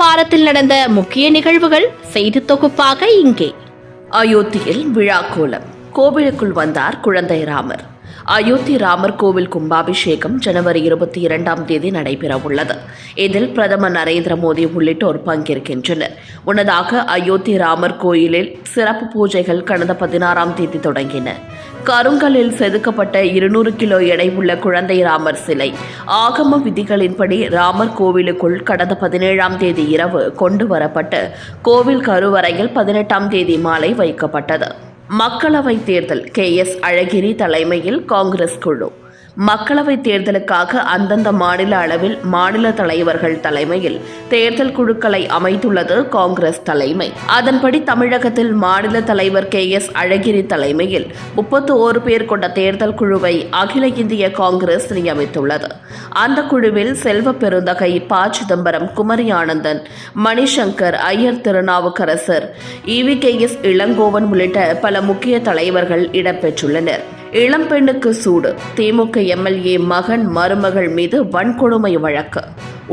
வாரத்தில் நடந்த முக்கிய நிகழ்வுகள் செய்தி தொகுப்பாக இங்கே. அயோத்தியில் விழா கோலம் கோவிலுக்குள் வந்தார் குழந்தை ராமர். அயோத்தி ராமர் கோவில் கும்பாபிஷேகம் ஜனவரி இருபத்தி இரண்டாம் தேதி நடைபெறவுள்ளது இதில் பிரதமர் நரேந்திர மோடி உள்ளிட்டோர் பங்கேற்கின்றனர். முன்னதாக அயோத்தி ராமர் கோயிலில் சிறப்பு பூஜைகள் கடந்த பதினாறாம் தேதி தொடங்கின. கருங்கலில் செதுக்கப்பட்ட இருநூறு கிலோ எடை உள்ள குழந்தை ராமர் சிலை ஆகம விதிகளின்படி ராமர் கோவிலுக்குள் கடந்த பதினேழாம் தேதி இரவு கொண்டு வரப்பட்டு கோவில் கருவறையில் பதினெட்டாம் தேதி மாலை வைக்கப்பட்டது. மக்களவை தேர்தல் கே எஸ் அழகிரி தலைமையில் காங்கிரஸ் குழு. மக்களவை தேர்தலுக்காக அந்தந்த மாநில அளவில் மாநில தலைவர்கள் தலைமையில் தேர்தல் குழுக்களை அமைத்துள்ளது காங்கிரஸ் தலைமை. அதன்படி தமிழகத்தில் மாநில தலைவர் கே எஸ் அழகிரி தலைமையில் முப்பத்து ஓரு பேர் கொண்ட தேர்தல் குழுவை அகில இந்திய காங்கிரஸ் நியமித்துள்ளது. அந்த குழுவில் Selva Perunthagai P. Chidambaram Kumari Ananthan Manishankar Aiyar Thirunavukkarasar EV K. S. Elangovan உள்ளிட்ட பல முக்கிய தலைவர்கள் இடம்பெற்றுள்ளனர். இளம்பெண்ணுக்கு சூடு. திமுக எம்எல்ஏ மகன் மருமகள் மீது வன்கொடுமை வழக்கு.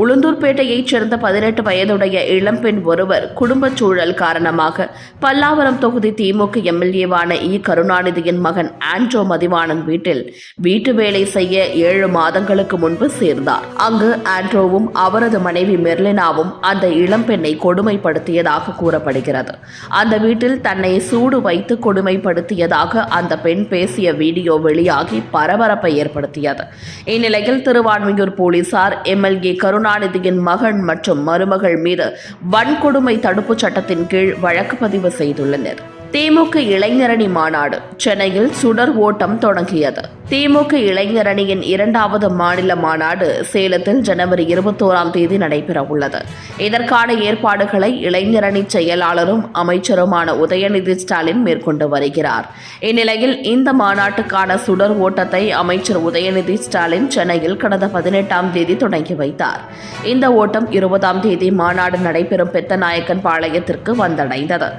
உளுந்தூர்பேட்டையைச் சேர்ந்த பதினெட்டு வயதுடைய இளம்பெண் ஒருவர் குடும்பச் சூழல் காரணமாக பல்லாவரம் தொகுதி திமுக எம்எல்ஏவான இ. கருணாநிதியின் மகன் ஆண்ட்ரோ மதிவாணன் வீட்டில் வீட்டு வேலை செய்ய ஏழு மாதங்களுக்கு முன்பு சேர்ந்தார். அங்கு ஆண்ட்ரோவும் அவரது மனைவி மெர்லினாவும் அந்த இளம்பெண்ணை கொடுமைப்படுத்தியதாக கூறப்படுகிறது. அந்த வீட்டில் தன்னை சூடு வைத்து கொடுமைப்படுத்தியதாக அந்த பெண் பேசிய வீடியோ வெளியாகி பரபரப்பை ஏற்படுத்தியது. இந்நிலையில் திருவான்மியூர் போலீசார் எம்எல்ஏ கருணா கருணாநிதியின் மகன் மற்றும் மருமகள் மீது வன்கொடுமை தடுப்புச் சட்டத்தின் கீழ் வழக்கு பதிவு செய்துள்ளனர். திமுக இளைஞரணி மாநாடு சென்னையில் சுடர் ஓட்டம் தொடங்கியது. திமுக இளைஞர் அணியின் இரண்டாவது மாநில மாநாடு சேலத்தில் ஜனவரி இருபத்தோராம் தேதி நடைபெறவுள்ளது இதற்கான ஏற்பாடுகளை இளைஞரணி செயலாளரும் அமைச்சருமான உதயநிதி ஸ்டாலின் மேற்கொண்டு வருகிறார். இந்நிலையில் இந்த மாநாட்டுக்கான சுடர் ஓட்டத்தை அமைச்சர் உதயநிதி ஸ்டாலின் சென்னையில் கடந்த பதினெட்டாம் தேதி தொடங்கி வைத்தார். இந்த ஓட்டம் இருபதாம் தேதி மாநாடு நடைபெறும் பெத்தநாயக்கன் பாளையத்திற்கு வந்தடைந்தது.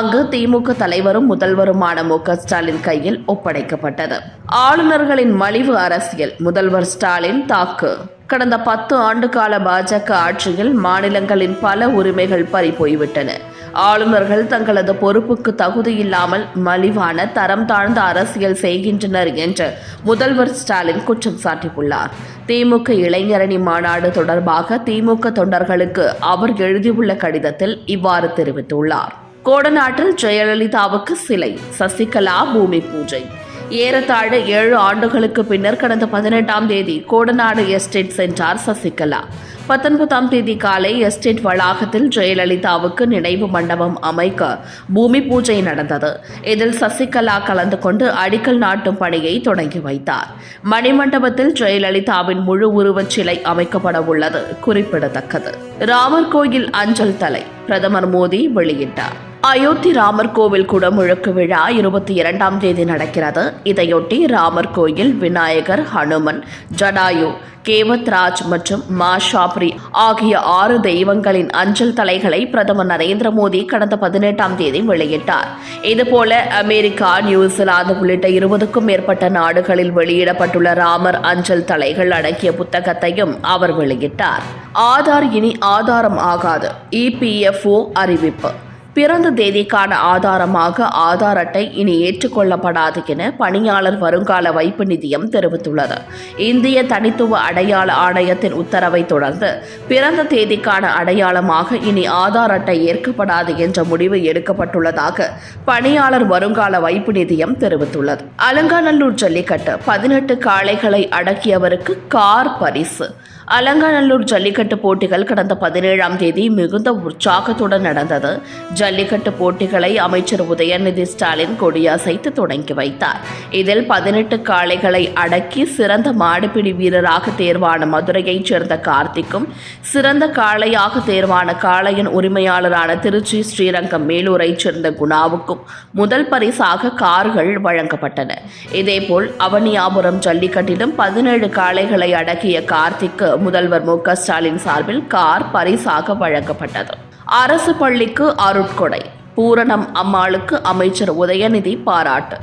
அங்கு திமுக தலைவரும் முதல்வருமான மு க ஸ்டாலின் கையில் ஒப்படைக்கப்பட்டது. ஆளுநர் தொண்டர்களின் மலிவு அரசியல். முதல்வர் ஸ்டாலின் தாக்கு. கடந்த பத்து ஆண்டு கால பாஜக ஆட்சியில் மாநிலங்களின் பல உரிமைகள் பறி போய்விட்டன. ஆளுநர்கள் தங்களது பொறுப்புக்கு தகுதியில்லாமல் மலிவான தரம் தாழ்ந்த அரசியல் செய்கின்றனர் என்று முதல்வர் ஸ்டாலின் குற்றம் சாட்டியுள்ளார். திமுக இளைஞரணி மாநாடு தொடர்பாக திமுக தொண்டர்களுக்கு அவர் எழுதியுள்ள கடிதத்தில் இவ்வாறு தெரிவித்துள்ளார். கோடநாட்டில் ஜெயலலிதாவுக்கு சிலை சசிகலா பூமி பூஜை. ஏறத்தாழ ஏழு ஆண்டுகளுக்கு பின்னர் கடந்த பதினெட்டாம் தேதி கோடநாடு எஸ்டேட் சென்றார் சசிகலா. பத்தொன்பதாம் தேதி காலை எஸ்டேட் வளாகத்தில் ஜெயலலிதாவுக்கு நினைவு மண்டபம் அமைக்க பூமி பூஜை நடந்தது. இதில் சசிகலா கலந்து கொண்டு அடிக்கல் நாட்டும் பணியை தொடங்கி வைத்தார். மணிமண்டபத்தில் ஜெயலலிதாவின் முழு உருவச் சிலை அமைக்கப்பட உள்ளது குறிப்பிடத்தக்கது. ராமர் கோயில் அஞ்சல் தலை பிரதமர் மோடி வெளியிட்டார். அயோத்தி ராமர் கோவில் குடமுழுக்கு விழா இருபத்தி இரண்டாம் தேதி நடக்கிறது. இதையொட்டி ராமர் கோயில் விநாயகர் ஹனுமன் ஜடாயு கேவத்ராஜ் மற்றும் மா ஷாப்ரி ஆகிய ஆறு தெய்வங்களின் அஞ்சல் தலைகளை பிரதமர் நரேந்திர மோடி கடந்த பதினெட்டாம் தேதி வெளியிட்டார். இதுபோல அமெரிக்கா நியூசிலாந்து உள்ளிட்ட இருபதுக்கும் மேற்பட்ட நாடுகளில் வெளியிடப்பட்டுள்ள ராமர் அஞ்சல் தலைகள் அடங்கிய புத்தகத்தையும் அவர் வெளியிட்டார். ஆதார் இனி ஆதாரம் ஆகாது. இபிஎஃப்ஓ அறிவிப்பு. பிறந்த தேதிக்கான ஆதாரமாக ஆதார் அட்டை இனி ஏற்றுக்கொள்ளப்படாது என பணியாளர் வருங்கால வைப்பு நிதியம் தெரிவித்துள்ளது. இந்திய தனித்துவ அடையாள ஆணையத்தின் உத்தரவை தொடர்ந்து பிறந்த தேதிக்கான அடையாளமாக இனி ஆதார் அட்டை ஏற்கப்படாது என்ற முடிவு எடுக்கப்பட்டுள்ளதாக பணியாளர் வருங்கால வைப்பு நிதியம் தெரிவித்துள்ளது. அலங்காநல்லூர் ஜல்லிக்கட்டு பதினெட்டு காளைகளை அடக்கியவருக்கு கார் பரிசு. அலங்காநல்லூர் ஜல்லிக்கட்டு போட்டிகள் கடந்த பதினேழாம் தேதி மிகுந்த உற்சாகத்துடன் நடந்தது. ஜல்லிக்கட்டு போட்டிகளை அமைச்சர் உதயநிதி ஸ்டாலின் கொடியசைத்து தொடங்கி வைத்தார். இதில் பதினெட்டு காளைகளை அடக்கி சிறந்த மாடுபிடி வீரராக தேர்வான மதுரையைச் சேர்ந்த கார்த்திக்கும் சிறந்த காளையாக தேர்வான காளையின் உரிமையாளரான திருச்சி ஸ்ரீரங்கம் மேலூரைச் சேர்ந்த குணாவுக்கும் முதல் பரிசாக கார்கள் வழங்கப்பட்டன. இதேபோல் அவனியாபுரம் ஜல்லிக்கட்டிலும் பதினேழு காளைகளை அடக்கிய கார்த்திக்கு முதல்வர் மு க ஸ்டாலின் சார்பில் கார் பரிசாக வழங்கப்பட்டது. அரசு பள்ளிக்கு அருட்கொடை பூரணம் அம்மாளுக்கு அமைச்சர் உதயநிதி பாராட்டு.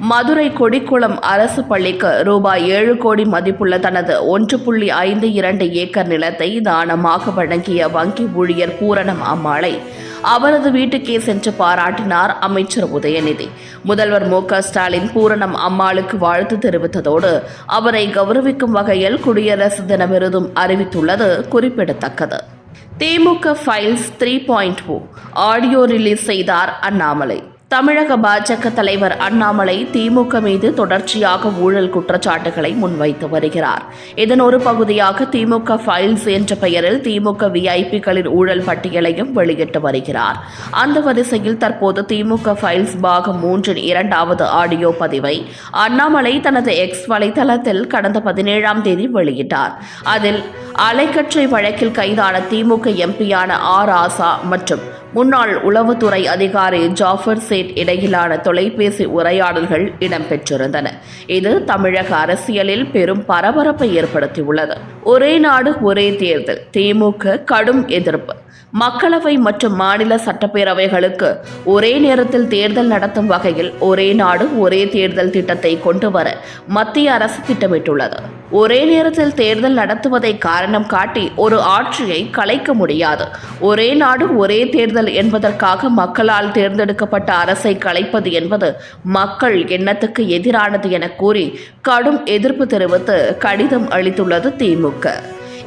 மதுரை கொடிக்குளம் அரசு பள்ளிக்கு ரூபாய் ஏழு கோடி மதிப்புள்ள தனது ஒன்று புள்ளி ஐந்து இரண்டு ஏக்கர் நிலத்தை தானமாக வழங்கிய வங்கி ஊழியர் பூரணம் அம்மாளை அவரது வீட்டுக்கே சென்று பாராட்டினார் அமைச்சர் உதயநிதி. முதல்வர் மு ஸ்டாலின் பூரணம் அம்மாளுக்கு வாழ்த்து தெரிவித்ததோடு அவரை கௌரவிக்கும் வகையில் குடியரசு தின விருதும் அறிவித்துள்ளது குறிப்பிடத்தக்கது. DMK files three point O audio release செய்தார் அண்ணாமலை. தமிழக பாஜக தலைவர் அண்ணாமலை திமுக மீது தொடர்ச்சியாக ஊழல் குற்றச்சாட்டுகளை முன்வைத்து வருகிறார். இதன் ஒரு பகுதியாக திமுக ஃபைல்ஸ் என்ற பெயரில் திமுக விஐபிகளின் ஊழல் பட்டியலையும் வெளியிட்டு வருகிறார். அந்த வரிசையில் தற்போது திமுக ஃபைல்ஸ் பாகம் மூன்றின் இரண்டாவது ஆடியோ பதிவை அண்ணாமலை தனது எக்ஸ் வலைதளத்தில் கடந்த பதினேழாம் தேதி வெளியிட்டார். அதில் அலைக்கற்றை வழக்கில் கைதான திமுக எம்பியான ஆர் ஆசா மற்றும் முன்னாள் உளவுத்துறை அதிகாரி ஜாஃபர் சேட் இடையிலான தொலைபேசி உரையாடல்கள் இடம்பெற்றிருந்தன. இது தமிழக அரசியலில் பெரும் பரபரப்பை ஏற்படுத்தியுள்ளது. ஒரே நாடு ஒரே தேர்தல். திமுக கடும் எதிர்ப்பு. மக்களவை மற்றும் மாநில சட்டப்பேரவைகளுக்கு ஒரே நேரத்தில் தேர்தல் நடத்தும் வகையில் ஒரே நாடு ஒரே தேர்தல் திட்டத்தை கொண்டு வர மத்திய அரசு திட்டமிட்டுள்ளது. ஒரே நேரத்தில் தேர்தல் நடத்துவதை காரணம் காட்டி ஒரு ஆட்சியை கலைக்க முடியாது. ஒரே நாடு ஒரே தேர்தல் என்பதற்காக மக்களால் தேர்ந்தெடுக்கப்பட்ட அரசை கலைப்பது என்பது மக்கள் எண்ணத்துக்கு எதிரானது என கூறி கடும் எதிர்ப்பு தெரிவித்து கடிதம் அளித்துள்ளது திமுக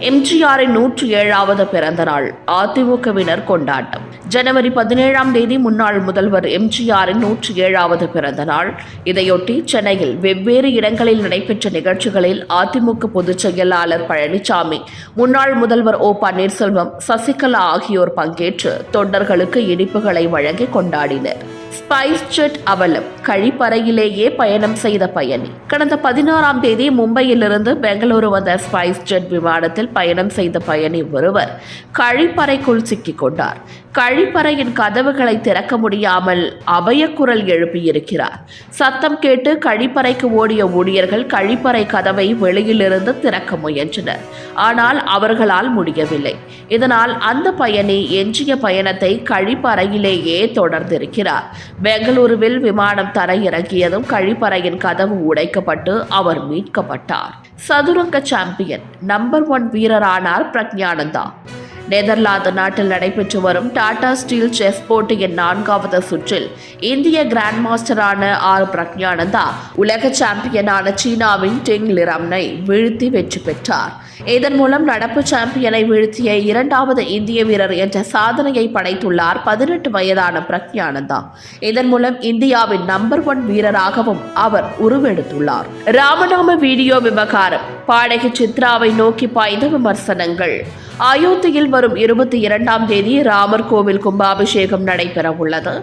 எம்ஜிஆரின் நூற்றி ஏழாவது பிறந்த நாள் அதிமுகவினர் கொண்டாட்டம். ஜனவரி பதினேழாம் தேதி முன்னாள் முதல்வர் எம்ஜிஆரின் நூற்றி ஏழாவது பிறந்த நாள். இதையொட்டி சென்னையில் வெவ்வேறு இடங்களில் நடைபெற்ற நிகழ்ச்சிகளில் அதிமுக பொதுச் செயலாளர் பழனிசாமி முன்னாள் முதல்வர் ஓ பன்னீர்செல்வம் சசிகலா ஆகியோர் பங்கேற்று தொண்டர்களுக்கு இனிப்புகளை வழங்கி கொண்டாடினர். ஸ்பைஸ் ஜெட் அவலம் கழிப்பறையிலேயே பயணம் செய்த பயணி. கடந்த பதினாறாம் தேதி மும்பையிலிருந்து பெங்களூரு வந்த ஸ்பைஸ் ஜெட் விமானத்தில் பயணம் செய்த பயணி ஒருவர் கழிப்பறைக்குள் சிக்கிக் கொண்டார் கழிப்பறையின் கதவுகளை திறக்க முடியாமல் அபயக்குரல் எழுப்பியிருக்கிறார். சத்தம் கேட்டு கழிப்பறைக்கு ஓடிய ஊழியர்கள் கழிப்பறை கதவை வெளியிலிருந்து திறக்க முயன்றனர். ஆனால் அவர்களால் முடியவில்லை. இதனால் அந்த பயணி எஞ்சிய பயணத்தை கழிப்பறையிலேயே தொடர்ந்திருக்கிறார். பெங்களூருவில் விமானம் தரையிறங்கியதும் கழிப்பறையின் கதவு உடைக்கப்பட்டு அவர் மீட்கப்பட்டார். சதுரங்க சாம்பியன் நம்பர் ஒன் வீரரானார் பிரக்ஞானந்தா. நெதர்லாந்து நாட்டில் நடைபெற்று வரும் டாடா ஸ்டீல் செஸ் போட்டியின் நான்காவது சுற்றில் இந்திய கிராண்ட் மாஸ்டரான ஆர். பிரக்ஞானந்தா உலக சாம்பியனான சீனாவின் டெங் லிரம்னை வீழ்த்தி வெற்றி பெற்றார். இதன் மூலம் நடப்பு சாம்பியனை வீழ்த்திய இரண்டாவது இந்திய வீரர் என்ற சாதனையை படைத்துள்ளார் பதினெட்டு வயதான பிரக்ஞானந்தா. இதன் மூலம் இந்தியாவின் நம்பர் ஒன் வீரராகவும் அவர் உருவெடுத்துள்ளார். ராமநாம வீடியோ விவகாரம். பாடகி சித்ராவை நோக்கி பாய்ந்த விமர்சனங்கள். அயோத்தியில் வரும் இருபத்தி இரண்டாம் தேதி ராமர் கோவில் கும்பாபிஷேகம் நடைபெற உள்ளது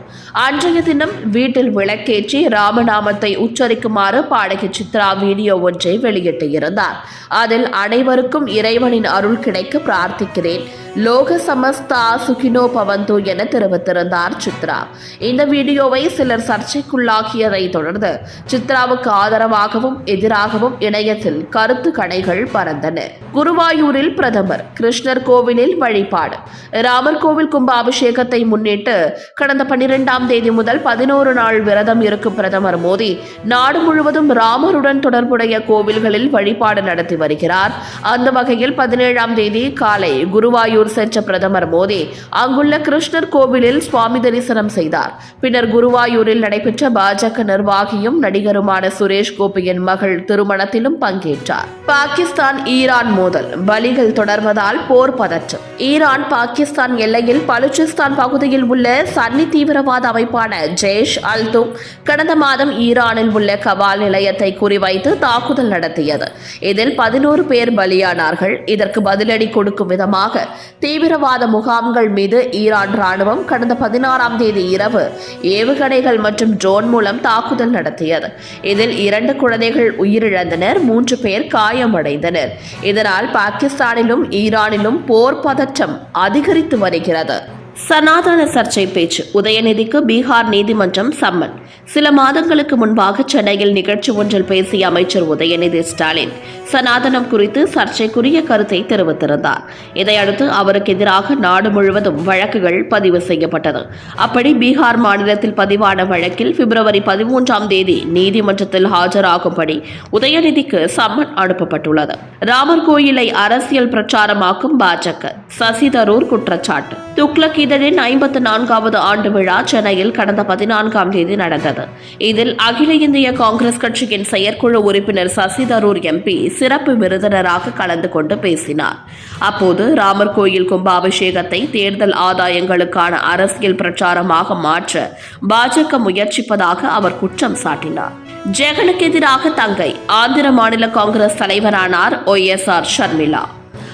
அன்றைய தினம் வீட்டில் விளக்கேற்றி ராமநாமத்தை உச்சரிக்குமாறு பாடகி சித்ரா வீடியோ ஒன்றை வெளியிட்டு இருந்தார் அதில் அனைவருக்கும் இறைவனின் அருள் கிடைக்க பிரார்த்திக்கிறேன். லோக சமஸ்தா சுகினோ பவந்து என தெரிவித்திருந்தார் சித்ரா. இந்த வீடியோவை சிலர் சர்ச்சைக்குள்ளாகியதை தொடர்ந்து சித்ராவுக்கு ஆதரவாகவும் எதிராகவும் இணையத்தில் கருத்து கணைகள் பறந்தன. குருவாயூரில் பிரதமர் கிருஷ்ண கிருஷ்ணர் கோவிலில் வழிபாடு. ராமர் கோவில் கும்பாபிஷேகத்தை முன்னிட்டு கடந்த பன்னிரெண்டாம் தேதி முதல் பதினோரு நாள் விரதம் இருக்கும் பிரதமர் மோடி நாடு முழுவதும் ராமருடன் தொடர்புடைய கோவில்களில் வழிபாடு நடத்தி வருகிறார். அந்த வகையில் பதினேழாம் தேதி காலை குருவாயூர் சென்ற பிரதமர் மோடி அங்குள்ள கிருஷ்ணர் கோவிலில் சுவாமி தரிசனம் செய்தார். பின்னர் குருவாயூரில் நடைபெற்ற பாஜக நிர்வாகியும் நடிகருமான சுரேஷ் கோபியின் மகள் திருமணத்திலும் பங்கேற்றார். பாகிஸ்தான் ஈரான் மோதல். பலிகள் தொடர்வதால் போர் பதற்றம். ஈரான் பாகிஸ்தான் எல்லையில் பலுச்சிஸ்தான் பகுதியில் உள்ள சன்னி தீவிரவாத அமைப்பான ஜெய்ஷ் அல் துக் கடந்த மாதம் ஈரானில் உள்ள கவால் நிலையத்தை குறிவைத்து தாக்குதல் நடத்தியது. இதில் பதினோரு பேர் பலியானார்கள். இதற்கு பதிலடி கொடுக்கும் விதமாக தீவிரவாத முகாம்கள் மீது ஈரான் ராணுவம் கடந்த பதினாறாம் தேதி இரவு ஏவுகணைகள் மற்றும் ட்ரோன் மூலம் தாக்குதல் நடத்தியது. இதில் இரண்டு குழந்தைகள் உயிரிழந்தனர். மூன்று பேர் காயமடைந்தனர். இதனால் பாகிஸ்தானிலும் ஈரானிலும் போர் பதற்றம் அதிகரித்து வருகிறது. சனாதன சர்ச்சை பேச்சு உதயநிதிக்கு பீகார் நீதிமன்றம் சம்மன். சில மாதங்களுக்கு முன்பாக சென்னையில் நிகழ்ச்சி ஒன்றில் பேசிய அமைச்சர் உதயநிதி ஸ்டாலின் சனாதனம் குறித்து சர்ச்சைக்குரிய கருத்தை தெரிவித்திருந்தார். இதையடுத்து அவருக்கு எதிராக நாடு முழுவதும் வழக்குகள் பதிவு செய்யப்பட்டது. அப்படி பீகார் மாநிலத்தில் பதிவான வழக்கில் பிப்ரவரி பதிமூன்றாம் தேதி நீதிமன்றத்தில் ஆஜராகும்படி உதயநிதிக்கு சம்மன் அனுப்பப்பட்டுள்ளது. ராமர் கோயிலை அரசியல் பிரச்சாரமாக்கும் பாஜக. சசி தரூர் குற்றச்சாட்டு. துக்ளக் இதழின் ஐம்பத்து நான்காவது ஆண்டு விழா சென்னையில் கடந்த பதினான்காம் தேதி நடந்தது. இதில் அகில இந்திய காங்கிரஸ் கட்சியின் செயற்குழு உறுப்பினர் சசி தரூர் எம்பி சிறப்பு விருந்தினராக கலந்து கொண்டு பேசினார். அப்போது ராமர் கோயில் கும்பாபிஷேகத்தை தேர்தல் ஆதாயங்களுக்கான அரசியல் பிரச்சாரமாக மாற்ற பாஜக முயற்சிப்பதாக அவர் குற்றம் சாட்டினார். ஜெகனுக்கு எதிராக தங்கை ஆந்திர மாநில Congress தலைவரானார் Y S R Sharmila.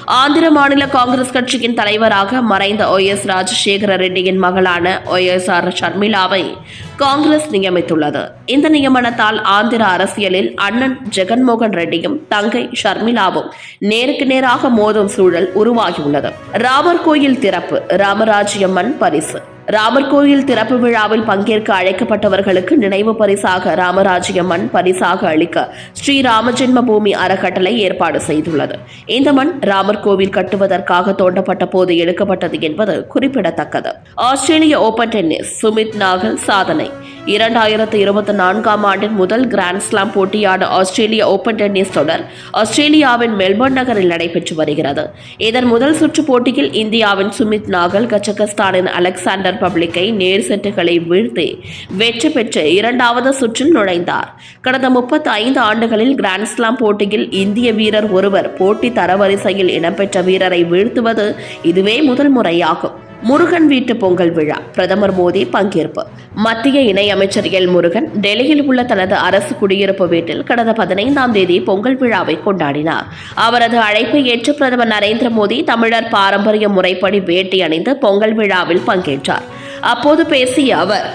Andhra மாநில காங்கிரஸ் கட்சியின் தலைவராக மறைந்த ஒய் எஸ் ராஜசேகர ரெட்டியின் மகளான ஒய் எஸ் ஆர் ஷர்மிளாவை காங்கிரஸ் நியமித்துள்ளது. இந்த நியமனத்தால் ஆந்திர அரசியலில் அண்ணன் ஜெகன்மோகன் ரெட்டியும் தங்கை ஷர்மிளாவும் நேருக்கு நேராக மோதும் சூழல் உருவாகியுள்ளது. ராமர் கோயில் திறப்பு ராமராஜ்யம்மன் பரிசு. ராமர் கோயில் திறப்பு விழாவில் பங்கேற்க அழைக்கப்பட்டவர்களுக்கு நினைவு பரிசாக ராமராஜ்ய மண் பரிசாக அளிக்க ஸ்ரீ ராமஜென்ம பூமி அறக்கட்டளை ஏற்பாடு செய்துள்ளது. இந்த மண் ராமர் கோவில் கட்டுவதற்காக தோண்டப்பட்ட போது எடுக்கப்பட்டது என்பது குறிப்பிடத்தக்கது. ஆஸ்திரேலிய ஓபன் டென்னிஸ் சுமித் நாகல் சாதனை. இரண்டாயிரத்து இருபத்தி நான்காம் ஆண்டின் முதல் கிராண்ட்ஸ்லாம் போட்டியான ஆஸ்திரேலிய ஓபன் டென்னிஸ் தொடர் ஆஸ்திரேலியாவின் மெல்பர்ன் நகரில் நடைபெற்று வருகிறது. இதன் முதல் சுற்று போட்டியில் இந்தியாவின் சுமித் நாகல் கஜகஸ்தானின் அலெக்சாண்டர் பப்ளிக்கை நேர் செட்டுகளை வீழ்த்தி வெற்றி பெற்று இரண்டாவது சுற்றில் நுழைந்தார். கடந்த முப்பத்தி ஐந்து ஆண்டுகளில் கிராண்ட்ஸ்லாம் போட்டியில் இந்திய வீரர் ஒருவர் போட்டி தரவரிசையில் இடம்பெற்ற வீரரை வீழ்த்துவது இதுவே முதல் முறையாகும். முருகன் வீட்டு பொங்கல் விழா. பிரதமர் மோடி பங்கேற்பு. மத்திய இணையமைச்சர் எல் முருகன் டெல்லியில் உள்ள தனது அரசு குடியிருப்பு வீட்டில் கடந்த பதினைந்தாம் தேதி பொங்கல் விழாவை கொண்டாடினார். அவரது அழைப்பை ஏற்று பிரதமர் நரேந்திர மோடி தமிழர் பாரம்பரிய முறைப்படி வேட்டி அணிந்து பொங்கல் விழாவில் பங்கேற்றார். அப்போது பேசிய அவர்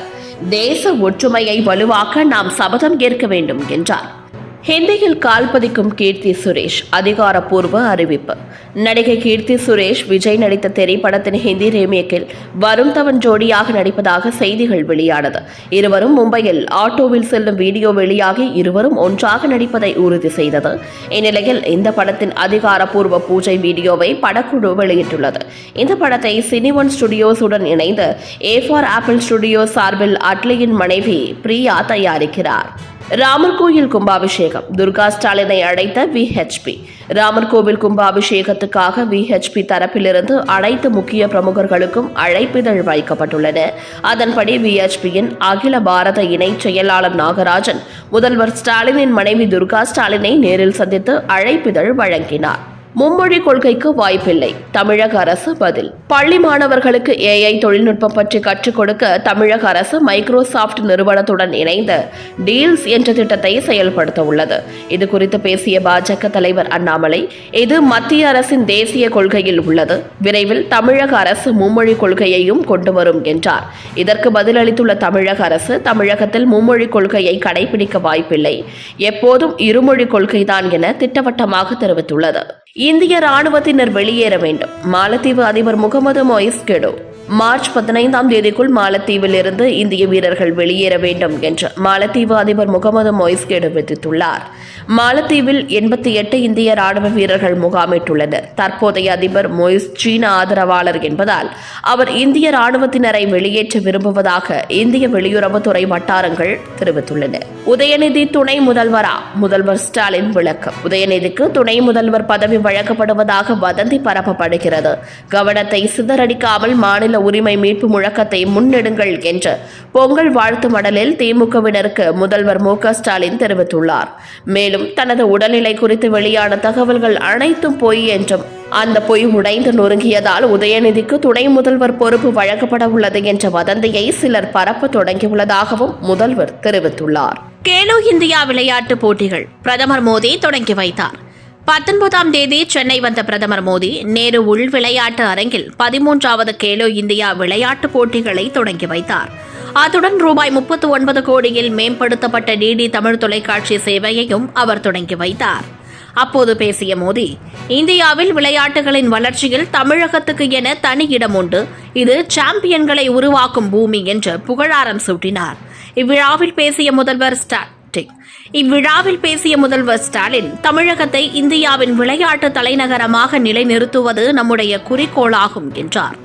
தேச ஒற்றுமையை வலுவாக்க நாம் சபதம் ஏற்க வேண்டும் என்றார். ஹிந்தியில் கால் பதிக்கும் கீர்த்தி சுரேஷ் அதிகாரப்பூர்வ அறிவிப்பு. நடிகை கீர்த்தி சுரேஷ் விஜய் நடித்த திரைப்படத்தின் ஹிந்தி ரீமேக்கில் வரும் தவன் ஜோடியாக நடிப்பதாக செய்திகள் வெளியானது. இருவரும் மும்பையில் ஆட்டோவில் செல்லும் வீடியோ வெளியாகி இருவரும் ஒன்றாக நடிப்பதை உறுதி செய்தது. இந்நிலையில் இந்த படத்தின் அதிகாரப்பூர்வ பூஜை வீடியோவை படக்குழு வெளியிட்டுள்ளது. இந்த படத்தை சினிவன் ஸ்டுடியோஸுடன் இணைந்து ஏ ஃபார் ஆப்பிள் ஸ்டுடியோ சார்பில் அட்லியின் மனைவி பிரியா தயாரிக்கிறார். ராமர் கோயில் கும்பாபிஷேகம். துர்கா ஸ்டாலினை அழைத்த விஹெச்பி ராமர் கோவில் கும்பாபிஷேகத்துக்காக விஹெச்பி தரப்பிலிருந்து அனைத்து முக்கிய பிரமுகர்களுக்கும் அழைப்பிதழ் வைக்கப்பட்டுள்ளன. அதன்படி விஹெச்பியின் அகில பாரத இணைச் செயலாளர் நாகராஜன் முதல்வர் ஸ்டாலினின் மனைவி துர்கா ஸ்டாலினை நேரில் சந்தித்து அழைப்பிதழ் வழங்கினார். மும்மொழி கொள்கைக்கு வாய்ப்பில்லை. தமிழக அரசு பதில். பள்ளி மாணவர்களுக்கு ஏஐ தொழில்நுட்பம் பற்றி கற்றுக் கொடுக்க தமிழக அரசு மைக்ரோசாஃப்ட் நிறுவனத்துடன் இணைந்து டீல்ஸ் என்ற திட்டத்தை செயல்படுத்த உள்ளது இது குறித்து பேசிய பாஜக தலைவர் அண்ணாமலை இது மத்திய அரசின் தேசிய கொள்கையில் உள்ளது. விரைவில் தமிழக அரசு மும்மொழி கொள்கையையும் கொண்டு வரும் என்றார். இதற்கு பதிலளித்துள்ள தமிழக அரசு தமிழகத்தில் மும்மொழி கொள்கையை கடைபிடிக்க வாய்ப்பில்லை. எப்போதும் இருமொழி கொள்கைதான் என திட்டவட்டமாக தெரிவித்துள்ளது. இந்திய ராணுவத்தினர் வெளியேற வேண்டும். மாலத்தீவு அதிபர் முகமது மொய்ஸ் கெடோ மார்ச் பதினைந்தாம் தேதிக்குள் மாலத்தீவில் இருந்து இந்திய வீரர்கள் வெளியேற வேண்டும் என்று மாலத்தீவு அதிபர் முகமது மொய்ஸ் விதித்துள்ளார். மாலத்தீவில் எண்பத்தி எட்டு இந்திய ராணுவ வீரர்கள் முகாமிட்டுள்ளனர் தற்போதைய அதிபர் மொய்ஸ் சீன ஆதரவாளர் என்பதால் அவர் இந்திய ராணுவத்தினரை வெளியேற்ற விரும்புவதாக இந்திய வெளியுறவுத்துறை வட்டாரங்கள் தெரிவித்துள்ளன. உதயநிதி துணை முதல்வரா? முதல்வர் ஸ்டாலின் விளக்கம். உதயநிதிக்கு துணை முதல்வர் பதவி வழங்கப்படுவதாக வதந்தி பரப்பப்படுகிறது. கவனத்தை சிதறடிக்காமல் மாநில உரிமை மீட்பு முழக்கத்தை முன்னெடுங்கள் என்று பொங்கல் வாழ்த்து மடலில் திமுகவினருக்கு முதல்வர் மு ஸ்டாலின் தெரிவித்துள்ளார். மேலும் தனது உடல்நிலை குறித்து வெளியான தகவல்கள் அனைத்தும் பொய் என்றும் அந்த பொய் உடைந்து நொறுங்கியதால் உதயநிதிக்கு துணை முதல்வர் பொறுப்பு வழங்கப்பட உள்ளது என்ற வதந்தியை சிலர் பரப்ப தொடங்கியுள்ளதாகவும் முதல்வர் தெரிவித்துள்ளார். கேலோ இந்தியா விளையாட்டுப் போட்டிகள் பிரதமர் மோடி தொடங்கி வைத்தார். பத்தொன்பதாம் தேதி சென்னை வந்த பிரதமர் மோடி நேரு உள் விளையாட்டு அரங்கில் பதிமூன்றாவது கேலோ இந்தியா விளையாட்டுப் போட்டிகளை தொடங்கி வைத்தார். அத்துடன் ரூபாய் முப்பத்து ஒன்பது கோடியில் மேம்படுத்தப்பட்ட டிடி தமிழ் தொலைக்காட்சி சேவையையும் அவர் தொடங்கி வைத்தார். அப்போது பேசிய மோடி இந்தியாவில் விளையாட்டுகளின் வளர்ச்சியில் தமிழகத்துக்கு என தனி இடம் உண்டு. இது சாம்பியன்களை உருவாக்கும் பூமி என்று புகழாரம் சூட்டினார். இவ்விழாவில் பேசிய முதல்வர் ஸ்டாலின் இவ்விழாவில் பேசிய முதல்வர் ஸ்டாலின் தமிழகத்தை இந்தியாவின் விளையாட்டு தலைநகரமாக நிலைநிறுத்துவது நம்முடைய குறிக்கோளாகும் என்றார்.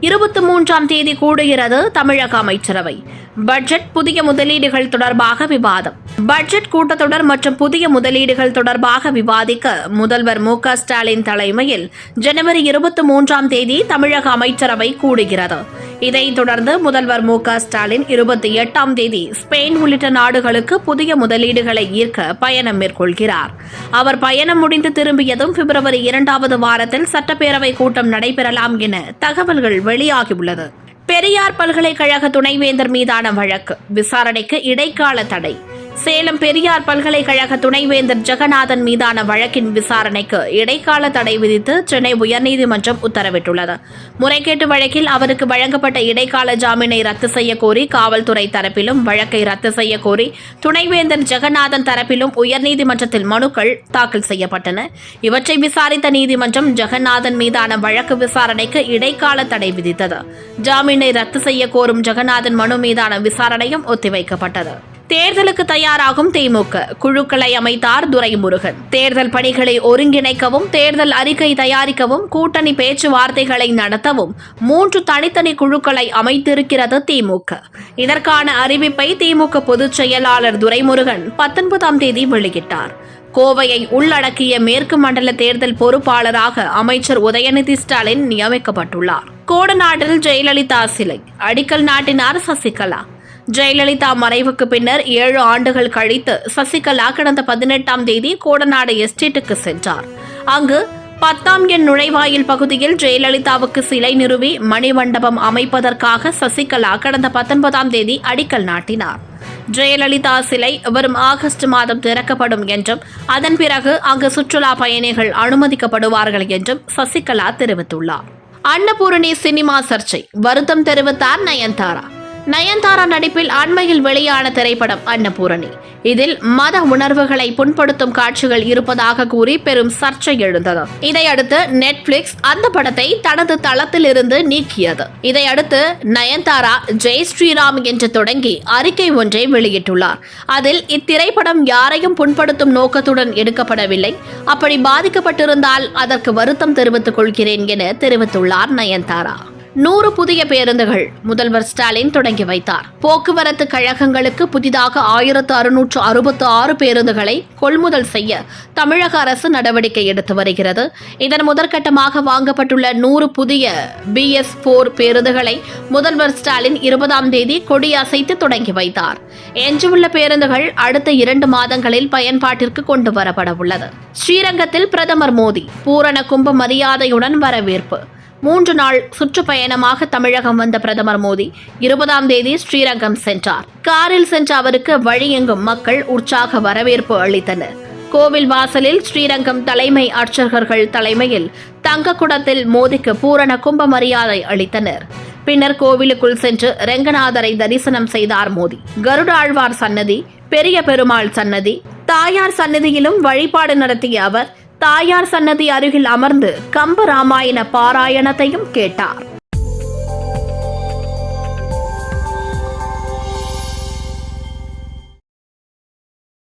இருபத்தி மூன்றாம் தேதி கூடுகிறது தமிழக அமைச்சரவை. பட்ஜெட் புதிய முதலீடுகள் தொடர்பாக விவாதம். பட்ஜெட் கூட்டத்தொடர் மற்றும் புதிய முதலீடுகள் தொடர்பாக விவாதிக்க முதல்வர் மு ஸ்டாலின் தலைமையில் ஜனவரி இருபத்தி மூன்றாம் தேதி தமிழக அமைச்சரவை கூடுகிறது. இதைத் தொடர்ந்து முதல்வர் மு ஸ்டாலின் இருபத்தி எட்டாம் தேதி ஸ்பெயின் உள்ளிட்ட நாடுகளுக்கு புதிய முதலீடுகளை ஈர்க்க பயணம் மேற்கொள்கிறார். அவர் பயணம் முடிந்து திரும்பியதும் பிப்ரவரி இரண்டாவது வாரத்தில் சட்டப்பேரவை கூட்டம் நடைபெறலாம் என தகவல்கள் வெளியாகியுள்ளது. பெரியார் பல்கலைக்கழக துணைவேந்தர் மீதான வழக்கு விசாரணைக்கு இடைக்கால தடை சேலம் பெரியார் பல்கலைக்கழக துணைவேந்தர் ஜெகநாதன் மீதான வழக்கின் விசாரணைக்கு இடைக்கால தடை விதித்து சென்னை உயர்நீதிமன்றம் உத்தரவிட்டுள்ளது. முறைகேட்டு வழக்கில் அவருக்கு வழங்கப்பட்ட இடைக்கால ஜாமீனை ரத்து செய்ய கோரி காவல்துறை தரப்பிலும் வழக்கை ரத்து செய்ய கோரி துணைவேந்தர் ஜெகநாதன் தரப்பிலும் உயர்நீதிமன்றத்தில் மனுக்கள் தாக்கல் செய்யப்பட்டன. இவற்றை விசாரித்த நீதிமன்றம் ஜெகநாதன் மீதான வழக்கு விசாரணைக்கு இடைக்கால தடை விதித்தது. ஜாமீனை ரத்து செய்ய கோரும் ஜெகநாதன் மனு மீதான விசாரணையும் ஒத்திவைக்கப்பட்டது. தேர்தலுக்கு தயாராகும் திமுக. குழுக்களை அமைத்தார் துரைமுருகன். தேர்தல் பணிகளை ஒருங்கிணைக்கவும் தேர்தல் அறிக்கை தயாரிக்கவும் கூட்டணி பேச்சுவார்த்தைகளை நடத்தவும் மூன்று தனித்தனி குழுக்களை அமைத்திருக்கிறது திமுக. இதற்கான அறிவிப்பை திமுக பொதுச் செயலாளர் துரைமுருகன் பத்தொன்பதாம் தேதி வெளியிட்டார். கோவையை உள்ளடக்கிய மேற்கு மண்டல தேர்தல் பொறுப்பாளராக அமைச்சர் உதயநிதி ஸ்டாலின் நியமிக்கப்பட்டுள்ளார். கோடநாட்டில் ஜெயலலிதா சிலை அடிக்கல் நாட்டினார் சசிகலா. ஜெயலலிதா மறைவுக்கு பின்னர் ஏழு ஆண்டுகள் கழித்து சசிகலா கடந்த பதினெட்டாம் தேதி கோடநாடு எஸ்டேட்டுக்கு சென்றார். அங்கு பத்தாம் எண் நுழைவாயில் பகுதியில் ஜெயலலிதாவுக்கு சிலை நிறுவி மணிமண்டபம் அமைப்பதற்காக சசிகலா கடந்த பத்தொன்பதாம் தேதி அடிக்கல் நாட்டினார். ஜெயலலிதா சிலை வரும் ஆகஸ்ட் மாதம் திறக்கப்படும் என்றும் அதன் பிறகு அங்கு சுற்றுலா பயணிகள் அனுமதிக்கப்படுவார்கள் என்றும் சசிகலா தெரிவித்துள்ளார். அன்னபூரணி சினிமா சர்ச்சை வருத்தம் தெரிவித்தார் நயன்தாரா. நயன்தாரா நடிப்பில் அண்மையில் வெளியான திரைப்படம் அன்னபூரணி. இதில் மத உணர்வுகளை புண்படுத்தும் காட்சிகள் இருப்பதாக கூறி பெரும் சர்ச்சை எழுந்தது. இதையடுத்து நெட்ஃபிளிக்ஸ் அந்த படத்தை தனது தளத்தில் இருந்து நீக்கியது இதையடுத்து நயன்தாரா ஜெய் ஸ்ரீராம் என்று தொடங்கி அறிக்கை ஒன்றை வெளியிட்டுள்ளார். அதில் இத்திரைப்படம் யாரையும் புண்படுத்தும் நோக்கத்துடன் எடுக்கப்படவில்லை. அப்படி பாதிக்கப்பட்டிருந்தால் அதற்கு வருத்தம் தெரிவித்துக் கொள்கிறேன் என தெரிவித்துள்ளார் நயன்தாரா. நூறு புதிய பேருந்துகள் முதல்வர் ஸ்டாலின் தொடங்கி வைத்தார். போக்குவரத்து கழகங்களுக்கு புதிதாக ஆயிரத்து அறுநூற்று அறுபத்து ஆறு பேருந்துகளை கொள்முதல் செய்ய தமிழக அரசு நடவடிக்கை எடுத்து வருகிறது. இதன் முதற்கட்டமாக வாங்கப்பட்டுள்ள நூறு புதிய பிஎஸ் போர் பேருந்துகளை முதல்வர் ஸ்டாலின் இருபதாம் தேதி கொடியசைத்து தொடங்கி வைத்தார். எஞ்சியுள்ள பேருந்துகள் அடுத்த இரண்டு மாதங்களில் பயன்பாட்டிற்கு கொண்டு வரப்பட உள்ளது ஸ்ரீரங்கத்தில் பிரதமர் மோடி பூரண கும்ப மரியாதையுடன் வரவேற்பு. மூன்று நாள் சுற்றுப்பயணமாக தமிழகம் வந்த பிரதமர் மோடி. இருபதாம் தேதி ஸ்ரீரங்கம் சென்றார். காரில் சென்ற அவருக்கு வழியெங்கும் மக்கள் உற்சாக வரவேற்பு அளித்தனர். கோவில் வாசலில் ஸ்ரீரங்கம் தலைமை அர்ச்சகர்கள் தலைமையில் தங்க குடத்தில் மோதிக்கு பூரண கும்ப மரியாதை அளித்தனர். பின்னர் கோவிலுக்குள் சென்று ரெங்கநாதரை தரிசனம் செய்தார் மோடி. கருடாழ்வார் சன்னதி பெரிய பெருமாள் சன்னதி தாயார் சன்னதியிலும் வழிபாடு நடத்திய அவர் தாயார் சன்னதி அருகில் அமர்ந்து கம்ப ராமாயண பாராயணத்தையும் கேட்டார்.